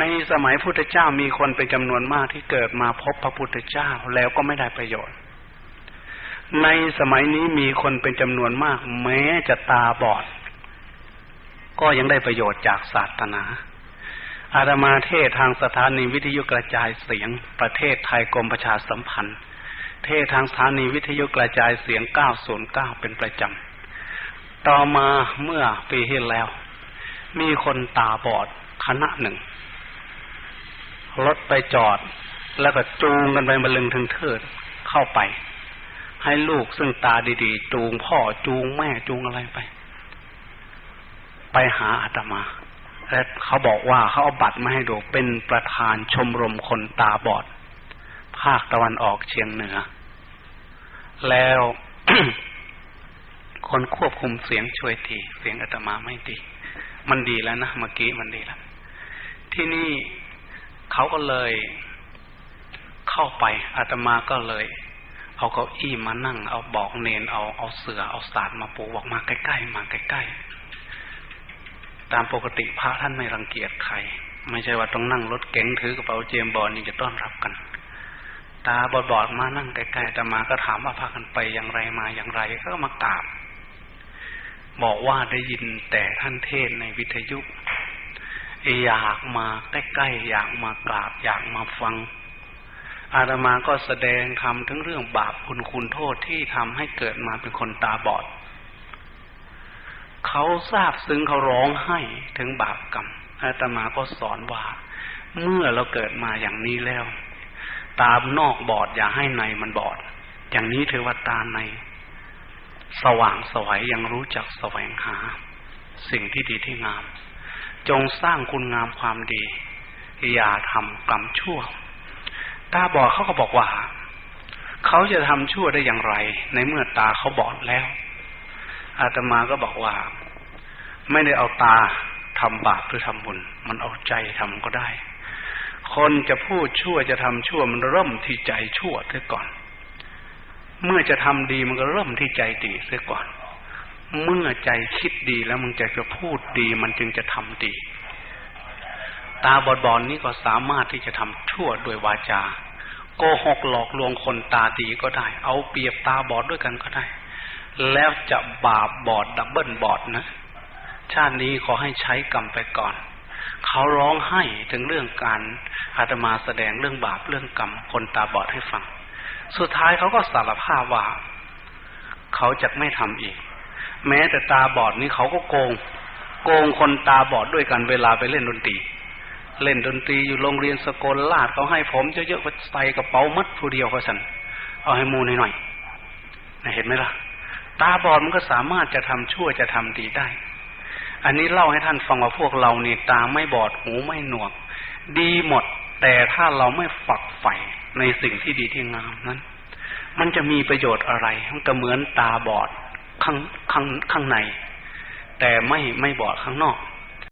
ในสมัยพุทธเจ้ามีคนเป็นจำนวนมากที่เกิดมาพบพระพุทธเจ้าแล้วก็ไม่ได้ประโยชน์ ในสมัยนี้มีคนเป็นจำนวนมาก แม้จะตาบอด ก็ยังได้ประโยชน์จากศาสนา อาตมาเทศทางสถานีวิทยุกระจายเสียง ประเทศไทยกรมประชาสัมพันธ์ เทศทางสถานีวิทยุกระจายเสียง 909 เป็นประจำ ต่อมาเมื่อปีที่แล้ว มีคนตาบอดคณะหนึ่ง รถไปจอด แล้วก็จูงกันไปบรรลึงถึงเทิดเข้าไป ให้ลูกซึ่งตาดีๆ จูงพ่อจูงแม่จูงอะไรไป ไปหาอาตมาและเขาบอกว่าเขาเอาบัตรมาให้ดูเป็นประธานชมรมคนตาบอด ภาคตะวันออกเฉียงเหนือ แล้วคนควบคุมเสียงช่วยทีเสียงอาตมาไม่ดี มันดีแล้วนะเมื่อกี้มันดีแล้ว ที่นี่ เขาก็เลย เข้าไปอาตมาก็เลย เอาเก้าอี้มานั่ง เอาบอกเนนเอาเอาเสือเอาศาสตร์มาปูบอกมาใกล้ๆมาใกล้ๆตามปกติพระท่านไม่รังเกียจใคร ไม่ใช่ว่าต้องนั่งรถเก๋งถือกระเป๋าเจมบอลนี่จะต้อนรับกัน ตาบอดๆมานั่งใกล้ๆอาตมาก็ถามว่าพากันไปอย่างไรมาอย่างไรก็มากราบบอกว่าได้ยินแต่ท่านเทศในวิทยุ อยากมาใกล้ๆอยากมากราบ อยากมาฟัง อาตมาก็แสดงทำถึงเรื่องบาปคุณคุณโทษที่ทำให้เกิดมาเป็นคนตาบอด เขาทราบซึ้งเขาร้องไห้ถึงบาปกรรมอาตมาก็สอนว่า เมื่อเราเกิดมาอย่างนี้แล้ว ตามนอกบอดอย่าให้ในมันบอด อย่างนี้ถือว่าตาใน สว่างสวัยยังรู้จักแสวงหา สิ่งที่ดีที่งาม จงสร้างคุณงามความดี อย่าทำกรรมชั่ว ตาบอดเขาก็บอกว่า เขาจะทำชั่วได้อย่างไร ในเมื่อตาเขาบอดแล้ว อาตมาก็บอกว่า ไม่ได้เอาตาทำบาปหรือทำบุญ มันเอาใจทำก็ได้ คนจะพูดชั่วจะทำชั่วมันเริ่มที่ใจชั่วเสียก่อน เมื่อจะทำดีมันก็เริ่มที่ใจดีเสียก่อน เมื่อใจคิดดีแล้วมึงจะจะพูดดี มันจึงจะทำดี ตาบอดบอนนี้ก็สามารถที่จะทำชั่วโดยวาจา โกหกหลอกลวงคนตาดีก็ได้ เอาเปรียบตาบอดด้วยกันก็ได้ แล้วจะบาปบอดดับเบิลบอดนะ ชาตินี้ขอให้ใช้กรรมไปก่อน เขาร้องไห้ถึงเรื่องการอาตมาแสดงเรื่องบาปเรื่องกรรมคนตาบอดให้ฟัง สุดท้ายเขาก็สารภาพว่า เขาจะไม่ทำอีก แม้แต่ตาบอดนี่เขาก็โกง โกงคนตาบอดด้วยกันเวลาไปเล่นดนตรี เล่นดนตรีอยู่โรงเรียนสกลลาดเขาให้ผมเยอะๆก็ใส่กระเป๋ามัดผู้เดียวเขาสันเอาให้มูหน่อยๆเห็นไหมล่ะ ตาบอดมันก็สามารถจะทำชั่วจะทำดีได้ อันนี้เล่าให้ท่านฟังว่าพวกเรานี่ตาไม่บอดหูไม่หนวก ดีหมด แต่ถ้าเราไม่ฝักใฝ่ในสิ่งที่ดีที่งามนั้น มันจะมีประโยชน์อะไรมันก็เหมือนตาบอด ข้างข้างข้างใน แต่ไม่ไม่บอดข้างนอก